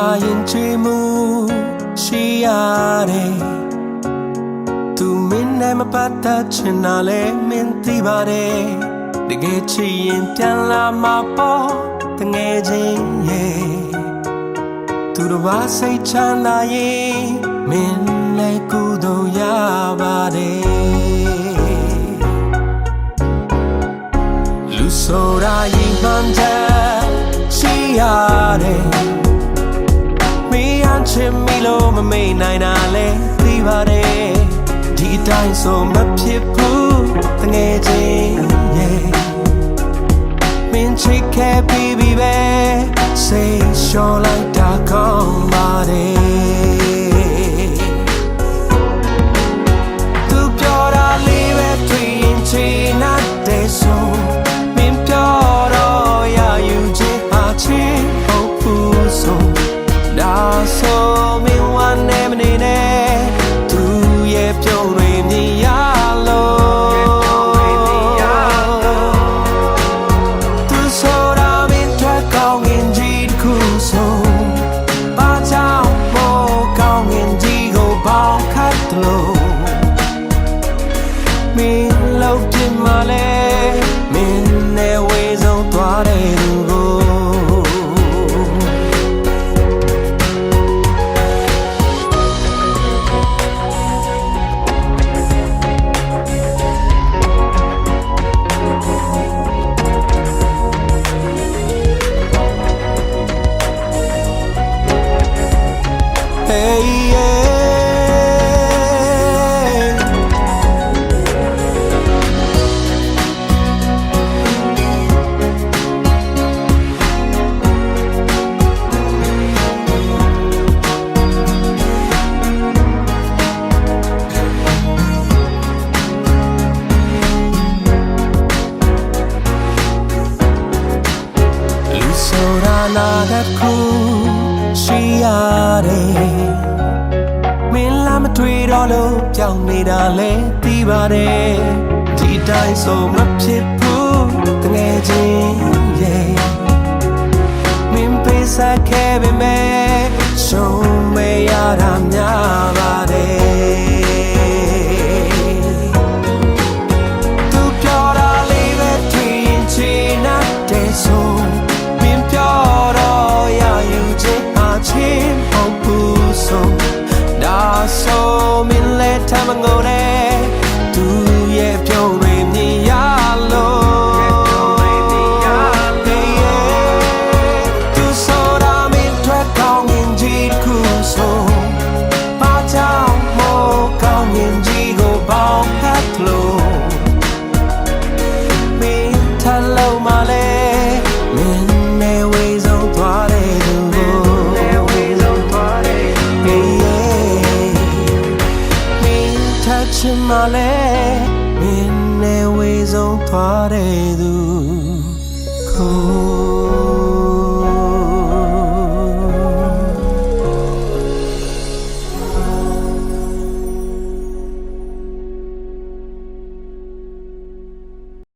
လာရင်ချွေမှုရှိရတယ်သူမင်းနဲ့မပတ်သက်ချင်တာလဲမင်းသိပါတယ်တကယ်ချစ်ရင်ပြန်လာမှာပေါ့တငယ်ချင်းရဲ့သူတို့ဘာစိတ်ချမ်းသာရင်မင်းလည်းကုသိုလ်ရပါတယ်လူဆိုတာရင်မှန်တဲ့ရှိရတယ် မင်းအချစ်မီလို့မမေ့နိုင်တာလဲသိပါတယ်ဒီအတိုင်းဆိုမဖြစ်ဘူးတငယ်ချင်းရဲ့မင်းချစ်ခဲ့ပြီးပြီပဲစိတ်လျှော် Hey yeah. လူဆိုတာနာက နေတာလဲသိပါတယ်ဒီတိုင်းဆိုမဖြစ်ဘူးတငယ်ချင်းရဲ့မင်းပေးစားခဲ့ပေမဲ့ လုံးမလဲမင်းနဲ့ဝေဆုံးသွားတဲ့သူကိုနဲ့ဝေဆုံးသွားတဲ့သူမင်းထချင်မလဲမင်းနဲ့ဝေဆုံးသွားတဲ့